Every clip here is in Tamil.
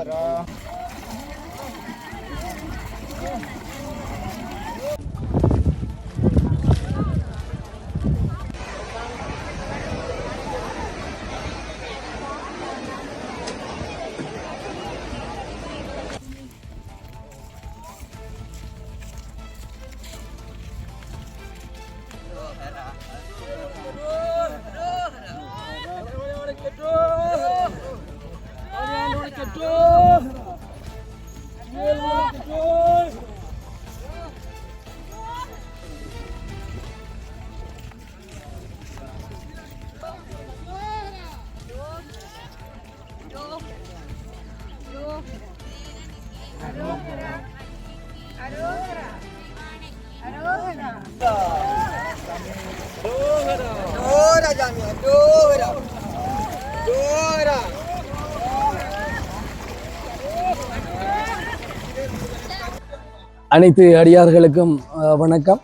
Hara. Yeah. அனைத்து அடியார்களுக்கும் வணக்கம்.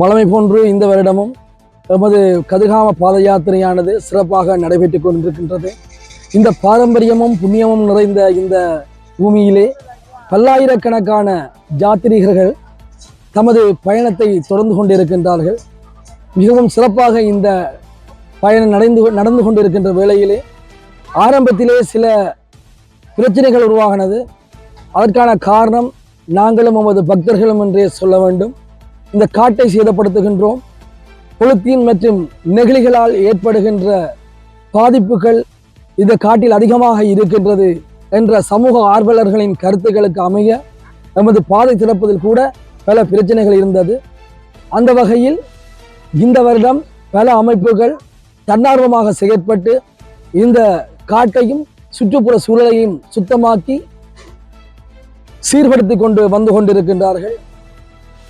வளமை போன்று இந்த வருடமும் எமது கதுகாம பாத யாத்திரையானது சிறப்பாக நடைபெற்றுக் கொண்டிருக்கின்றது. இந்த பாரம்பரியமும் புண்ணியமும் நிறைந்த இந்த பூமியிலே பல்லாயிரக்கணக்கான ஜாத்திரிகர்கள் தமது பயணத்தை தொடர்ந்து கொண்டிருக்கின்றார்கள். மிகவும் சிறப்பாக இந்த பயணம் நடந்து நடந்து கொண்டிருக்கின்ற வேளையிலே ஆரம்பத்திலே சில பிரச்சனைகள் உருவாகினது. அதற்கான காரணம் நாங்களும் நமது பக்தர்களும் என்றே சொல்ல வேண்டும். இந்த காட்டை சேதப்படுத்துகின்றோம். பொலித்தீன் மற்றும் நெகிழிகளால் ஏற்படுகின்ற பாதிப்புகள் இந்த காட்டில் அதிகமாக இருக்கின்றது என்ற சமூக ஆர்வலர்களின் கருத்துக்களுக்கு அமைய நமது பாதை திறப்பதில் கூட பல பிரச்சனைகள் இருந்தது. அந்த வகையில் இந்த வருடம் பல அமைப்புகள் தன்னார்வமாக செயற்பட்டு இந்த காட்டையும் சுற்றுப்புற சூழலையும் சுத்தமாக்கி சீர்படுத்தி கொண்டு வந்து கொண்டிருக்கின்றார்கள்.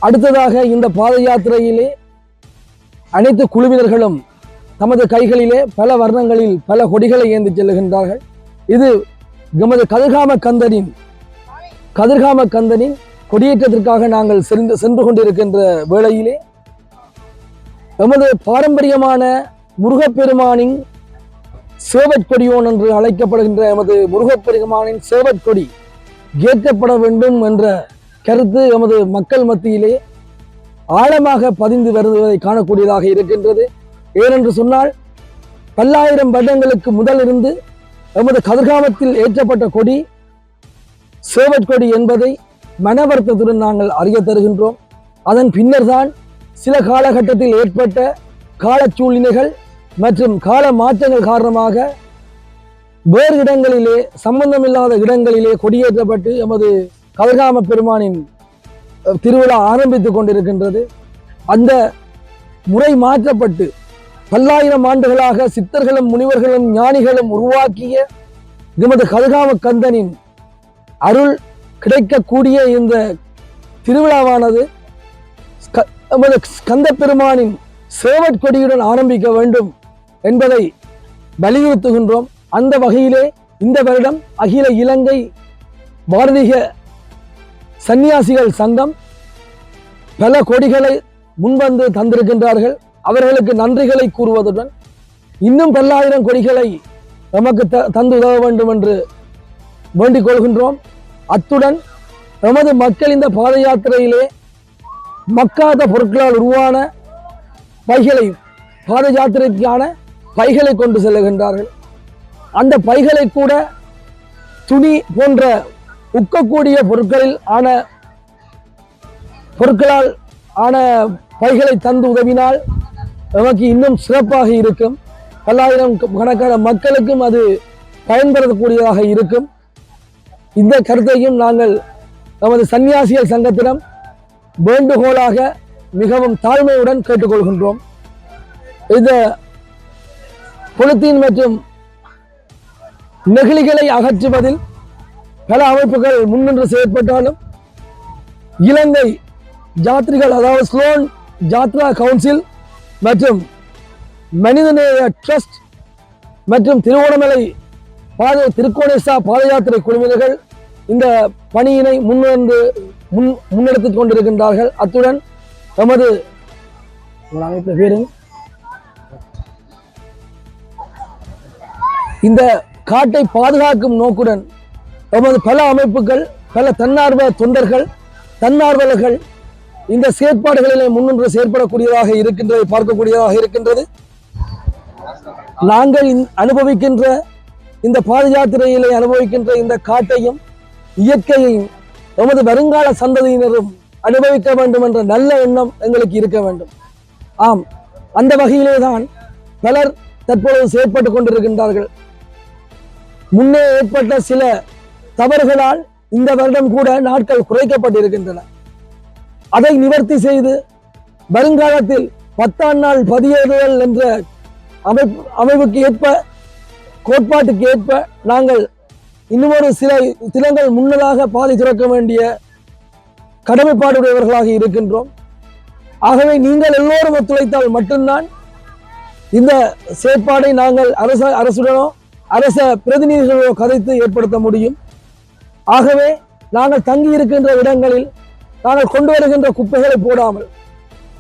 அடுத்ததாக இந்த பாத யாத்திரையிலே அனைத்து குழுவினர்களும் தமது கைகளிலே பல வர்ணங்களில் பல கொடிகளை ஏந்தி செல்லுகின்றார்கள். இது எமது கதிர்காம கந்தனின் கதிர்காம கந்தனின் கொடியேற்றத்திற்காக நாங்கள் சென்று சென்று கொண்டிருக்கின்ற வேளையிலே எமது பாரம்பரியமான முருகப்பெருமானின் சேவற் கொடியோன் என்று அழைக்கப்படுகின்ற எமது முருகப்பெருமானின் சேவற் கொடி ஏற்றப்பட வேண்டும் என்ற கருத்து எமது மக்கள் மத்தியிலே ஆழமாக பதிந்து வருவதை காணக்கூடியதாக இருக்கின்றது. ஏனென்று சொன்னால் பல்லாயிரம் வருடங்களுக்கு முதல் இருந்து எமது கதிர்காமத்தில் ஏற்றப்பட்ட கொடி சேவற் கொடி என்பதை மனவர்த்தத்துடன் நாங்கள் அறிய தருகின்றோம். அதன் பின்னர்தான் சில காலகட்டத்தில் ஏற்பட்ட கால சூழ்நிலைகள் மற்றும் கால மாற்றங்கள் காரணமாக வேறு இடங்களிலே சம்பந்தமில்லாத இடங்களிலே கொடியேற்றப்பட்டு எமது கதிர்காம பெருமானின் திருவிழா ஆரம்பித்து கொண்டிருக்கின்றது. அந்த முறை மாற்றப்பட்டு பல்லாயிரம் ஆண்டுகளாக சித்தர்களும் முனிவர்களும் ஞானிகளும் உருவாக்கிய எமது கதிர்காம கந்தனின் அருள் கிடைக்கக்கூடிய இந்த திருவிழாவானது எமது ஸ்கந்த பெருமானின் சேவற்கொடியுடன் ஆரம்பிக்க வேண்டும் என்பதை வலியுறுத்துகின்றோம். அந்த வகையிலே இந்த வருடம் அகில இலங்கை பாரதிக சந்நியாசிகள் சங்கம் பல கொடிகளை முன்வந்து தந்திருக்கின்றார்கள். அவர்களுக்கு நன்றிகளை கூறுவதுடன் இன்னும் பல்லாயிரம் கொடிகளை நமக்கு த தந்து உதவ வேண்டும் என்று வேண்டிக் கொள்கின்றோம். அத்துடன் நமது மக்கள் இந்த பாத யாத்திரையிலே மக்காத பொருட்களால் உருவான பைகளை பாத யாத்திரைக்கான பைகளை கொண்டு செல்லுகின்றார்கள். அந்த பைகளை கூட துணி போன்ற உக்கக்கூடிய பொருட்களில் ஆன பொருட்களால் ஆன பைகளை தந்து உதவினால் நமக்கு இன்னும் சிறப்பாக இருக்கும். பல்லாயிரம் கணக்கான மக்களுக்கும் அது பயன்படக்கூடியதாக இருக்கும். இந்த கருத்தையும் நாங்கள் நமது சன்னியாசிகள் சங்கத்திடம் வேண்டுகோளாக மிகவும் தாழ்மையுடன் கேட்டுக்கொள்கின்றோம். இந்த பொலித்தீன் மற்றும் நெகிழிகளை அகற்றுவதில் பல அமைப்புகள் முன்னின்று செயற்பட்டாலும் இலங்கை ஜாத்ரிகள் அதாவது ஸ்லோன் ஜாத்ரா கவுன்சில் மற்றும் மனிதநேய ட்ரஸ்ட் மற்றும் திருவோணமலை பாத திருக்கோணேசா பாத யாத்திரை குழுவினர்கள் இந்த பணியினை முன்வந்து முன் முன்னெடுத்துக் கொண்டிருக்கின்றார்கள். அத்துடன் நமது அமைப்பு இந்த காட்டை பாதுகாக்கும் நோக்குடன் நமது பல அமைப்புகள் பல தன்னார்வ தொண்டர்கள் தன்னார்வலர்கள் இந்த செயற்பாடுகளிலே முன்னின்று செயற்படக்கூடியதாக இருக்கின்றது பார்க்கக்கூடியதாக இருக்கின்றது. நாங்கள் அனுபவிக்கின்ற இந்த பாத யாத்திரையிலே அனுபவிக்கின்ற இந்த காட்டையும் இயற்கையையும் நமது வருங்கால சந்ததியினரும் அனுபவிக்க வேண்டும் என்ற நல்ல எண்ணம் எங்களுக்கு இருக்க வேண்டும். ஆம் அந்த வகையிலே தான் பலர் தற்பொழுது செயற்பட்டு கொண்டிருக்கின்றார்கள். முன்னே ஏற்பட்ட சில தவறுகளால் இந்த வருடம் கூட நாட்கள் குறைக்கப்பட்டிருக்கின்றன. அதை நிவர்த்தி செய்து வருங்காலத்தில் பத்தாம் நாள் பதியேறுதல் என்ற அமைப்பு அமைப்புக்கு ஏற்ப கோட்பாட்டுக்கு ஏற்ப நாங்கள் இன்னொரு சில தினங்கள் முன்னதாக பாதை திறக்க வேண்டிய கடமைப்பாடுடையவர்களாக இருக்கின்றோம். ஆகவே நீங்கள் எல்லோரும் ஒத்துழைத்தால் மட்டும்தான் இந்த செயற்பாடை நாங்கள் அரச அரசுடனோ அரச பிரதிநிதிகளோ கதைத்து ஏற்படுத்த முடியும். ஆகவே நாங்கள் தங்கி இருக்கின்ற இடங்களில் நாங்கள் கொண்டு வருகின்ற குப்பைகளை போடாமல்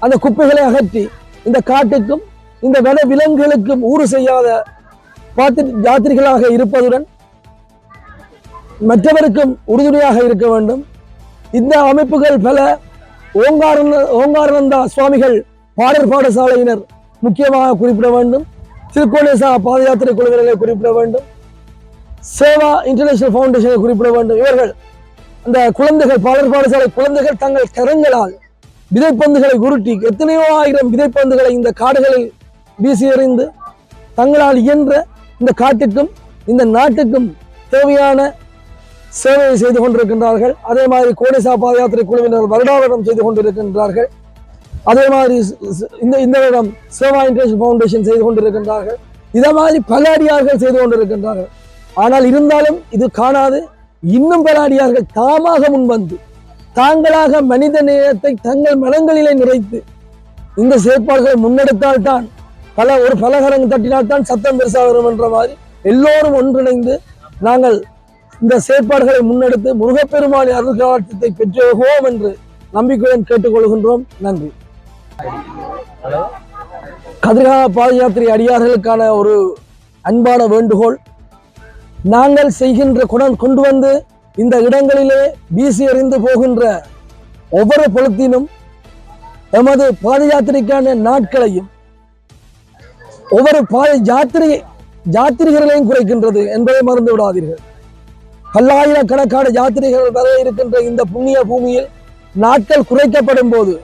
அந்த குப்பைகளை அகற்றி இந்த காட்டுக்கும் இந்த வன விலங்குகளுக்கும் ஊறு செய்யாத பார்த்து யாத்திரிகளாக இருப்பதுடன் மற்றவருக்கும் உறுதுணையாக இருக்க வேண்டும். இந்த அமைப்புகள் பல ஓங்காரந்த ஓங்காரந்தா சுவாமிகள் பாடற் பாடசாலையினர் முக்கியமாக குறிப்பிட வேண்டும். திருக்கோணேசா பாத யாத்திரை குழுவினரை குறிப்பிட வேண்டும். சேவா இன்டர்நேஷனல் ஃபவுண்டேஷனை குறிப்பிட வேண்டும். இவர்கள் அந்த குழந்தைகள் பலர் பாடசாலை குழந்தைகள் தங்கள் கரங்களால் விதைப்பந்துகளை உருட்டி எத்தனையோ ஆயிரம் விதைப்பந்துகளை இந்த காடுகளில் வீசி எறிந்து தங்களால் இயன்ற இந்த காட்டுக்கும் இந்த நாட்டுக்கும் தேவையான சேவையை செய்து கொண்டிருக்கின்றார்கள். அதே மாதிரி கோடிசா பாத யாத்திரை குழுவினர் வருடாவரம் செய்து கொண்டிருக்கின்றார்கள். அதே மாதிரி இந்த இந்த இடம் சேவா இன்டர்நேஷனல் ஃபவுண்டேஷன் செய்து கொண்டிருக்கின்றார்கள். இதை மாதிரி பல அடியார்கள் செய்து கொண்டிருக்கின்றார்கள். ஆனால் இருந்தாலும் இது காணாது. இன்னும் பல அடியார்கள் தாமாக முன்வந்து தாங்களாக மனித நேயத்தை தங்கள் மனங்களிலே நிறைத்து இந்த செயற்பாடுகளை முன்னெடுத்தால்தான் பல ஒரு பலகரங்கு தட்டினால்தான் சத்தம் பெருசாக வரும் என்ற மாதிரி எல்லோரும் ஒன்றிணைந்து நாங்கள் இந்த செயற்பாடுகளை முன்னெடுத்து முருகப்பெருமானின் அருள்காட்சியத்தை பெற்றோம் என்று நம்பிக்கையுடன் கேட்டுக்கொள்கின்றோம். நன்றி. கதிர்கால பாத யாத்திரை அடியார்களுக்கான ஒரு அன்பான வேண்டுகோள். நாங்கள் செய்கின்ற குணம் கொண்டு வந்து இந்த இடங்களிலே வீசி எறிந்து போகின்ற ஒவ்வொரு பொழுத்தினும் எமது பாத யாத்திரைக்கான நாட்களையும் ஒவ்வொரு பாத யாத்திரை யாத்திரிகர்களையும் குறைக்கின்றது என்பதை மறந்து விடாதீர்கள். பல்லாயிரக்கணக்கான யாத்திரிகள் வர இருக்கின்ற இந்த புண்ணிய பூமியில் நாட்கள் குறைக்கப்படும் போது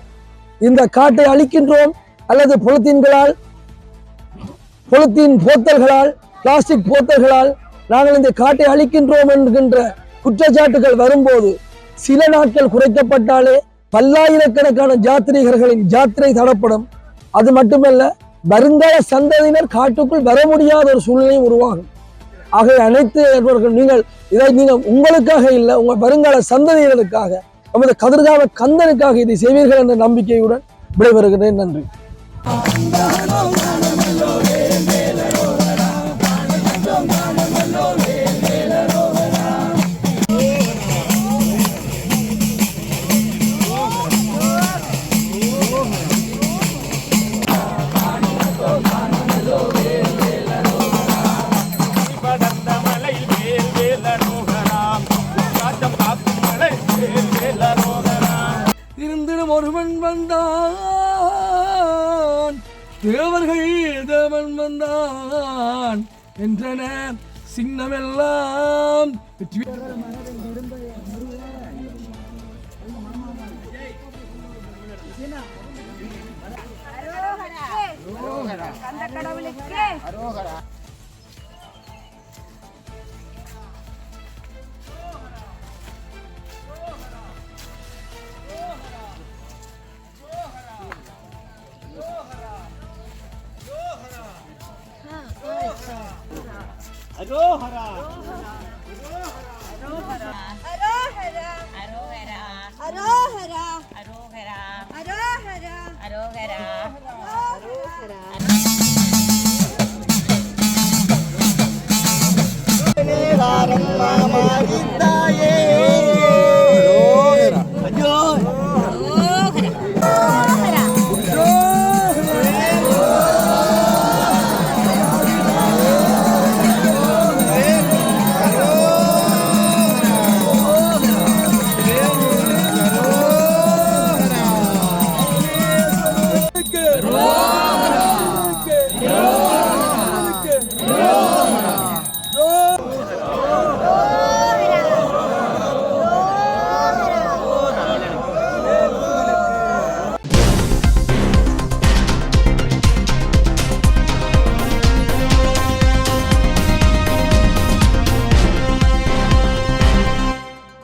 இந்த காட்டை அழிக்கின்றோம் அல்லது பொலித்தீன்களால் பொலித்தீன் போத்தல்களால் பிளாஸ்டிக் போத்தல்களால் நாங்கள் இந்த காட்டை அழிக்கின்றோம் என்கின்ற குற்றச்சாட்டுகள் வரும்போது சில நாட்கள் குறைக்கப்பட்டாலே பல்லாயிரக்கணக்கான ஜாத்திரிகர்களின் ஜாத்திரை தடப்படும். அது மட்டுமல்ல வருங்கால சந்ததியினர் காட்டுக்குள் வர முடியாத ஒரு சூழ்நிலையும் உருவாகும். ஆகவே அனைத்து நீங்கள் இதை நீங்கள் உங்களுக்காக இல்லை உங்கள் வருங்கால சந்ததியினருக்காக நமது கதிர்கால கந்தனுக்காக இதை செய்வீர்கள் என்ற நம்பிக்கையுடன் விடைபெறுகிறேன். நன்றி. தேவன் வந்தான். தேவர்கள் தேவன் வந்தான் என்றன சின்னமெல்லாம் வெற்றி ಅರೋಹರ ಅರೋಹರ ಅರೋಹರ ಅರೋಹರ ಅರೋಹರ ಅರೋಹರ ಅರೋಹರ ಅರೋಹರ ಅರೋಹರ ಅರೋಹರ